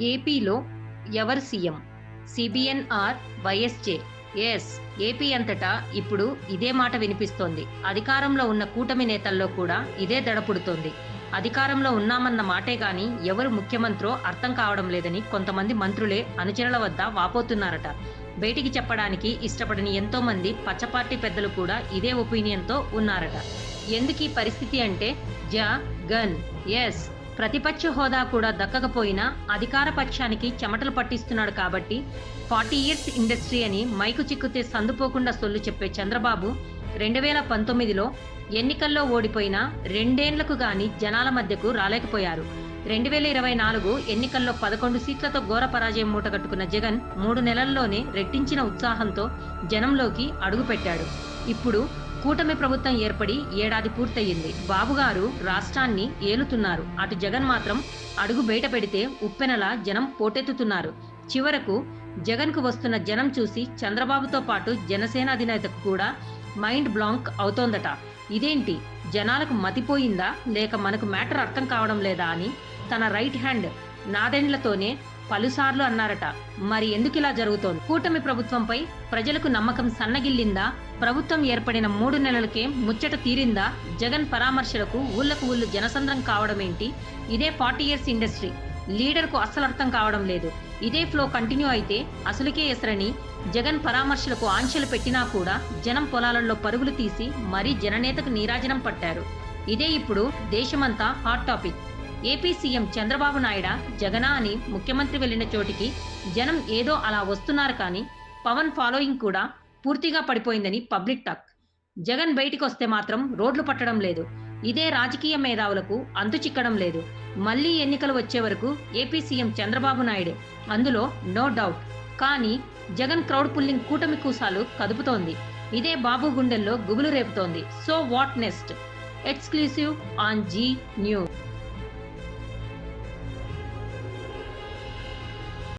ఏపీలో ఎవరు CM? CBN or YSJ? Yes AP అంతటా ఇప్పుడు ఇదే మాట వినిపిస్తోంది. అధికారంలో ఉన్న కూటమి నేతల్లో కూడా ఇదే దడపుడుతోంది. అధికారంలో ఉన్నామన్న మాటే గాని ఎవరు ముఖ్యమంత్రో అర్థం కావడం లేదని కొంతమంది మంత్రులే అనుచరుల వద్ద వాపోతున్నారట. బయటికి చెప్పడానికి ఇష్టపడని ఎంతో మంది పచ్చపార్టీ పెద్దలు కూడా ఇదే ఒపీనియన్తో ఉన్నారట. ఎందుకు ఈ పరిస్థితి అంటే జ గన్ ఎస్ ప్రతిపక్ష హోదా కూడా దక్కకపోయినా అధికార పక్షానికి చెమటలు పట్టిస్తున్నాడు కాబట్టి ఫార్టీ ఇయర్స్ ఇండస్ట్రీ అని మైకు చిక్కుతే సందుపోకుండా సొల్లు చెప్పే చంద్రబాబు రెండు వేల పంతొమ్మిదిలో ఎన్నికల్లో ఓడిపోయినా రెండేండ్లకు గాని జనాల మధ్యకు రాలేకపోయారు. రెండు వేల ఇరవై నాలుగు ఎన్నికల్లో పదకొండు సీట్లతో ఘోర పరాజయం మూటగట్టుకున్న జగన్ మూడు నెలల్లోనే రెట్టించిన ఉత్సాహంతో జనంలోకి అడుగుపెట్టాడు. ఇప్పుడు కూటమి ప్రభుత్వం ఏర్పడి ఏడాది పూర్తయింది. బాబుగారు రాష్ట్రాన్ని ఏలుతున్నారు. అటు జగన్ మాత్రం అడుగు బయట పెడితే ఉప్పెనలా జనం పోటెత్తుతున్నారు. చివరకు జగన్కు వస్తున్న జనం చూసి చంద్రబాబుతో పాటు జనసేన అధినేతకు కూడా మైండ్ బ్లాంక్ అవుతోందట. ఇదేంటి? జనాలకు మతిపోయిందా? లేక మనకు మ్యాటర్ అర్థం కావడం లేదా అని తన రైట్ హ్యాండ్ నాదెండ్లతోనే పలుసార్లు అన్నారట. మరి ఎందుకు ఇలా జరుగుతోంది? కూటమి ప్రభుత్వంపై ప్రజలకు నమ్మకం సన్నగిల్లిందా? ప్రభుత్వం ఏర్పడిన మూడు నెలలకే ముచ్చట తీరిందా? జగన్ పరామర్శలకు ఊళ్ళకు ఊళ్ళు జనసంద్రం కావడమేంటి? ఇదే ఫార్టీ ఇయర్స్ ఇండస్ట్రీ. లీడర్కు అస్సలు అర్థం కావడం లేదు. ఇదే ఫ్లో కంటిన్యూ అయితే అసలుకే ఎసరని జగన్ పరామర్శలకు ఆంక్షలు పెట్టినా కూడా జనం పొలాలలో పరుగులు తీసి మరీ జననేతకు నీరాజనం పట్టారు. ఇదే ఇప్పుడు దేశమంతా hot topic. AP CM Chandrababu నాయుడ జగనా అని ముఖ్యమంత్రి వెళ్ళిన చోటికి జనం ఏదో అలా వస్తున్నారు కానీ పవన్ ఫాలోయింగ్ కూడా పూర్తిగా పడిపోయిందని పబ్లిక్ టాక్. జగన్ బయటికి వస్తే మాత్రం రోడ్లు పట్టడం లేదు. ఇదే రాజకీయ మేధావులకు అంతు చిక్కడం లేదు. మళ్ళీ ఎన్నికలు వచ్చే వరకు ఏపీ సీఎం చంద్రబాబు నాయుడే. అందులో నో డౌట్. కానీ జగన్ క్రౌడ్ పుల్లింగ్ కూటమి కూసాలు కదుపుతోంది. ఇదే బాబు గుండెల్లో గుబులు రేపుతోంది. So what next? Exclusive on Zee News.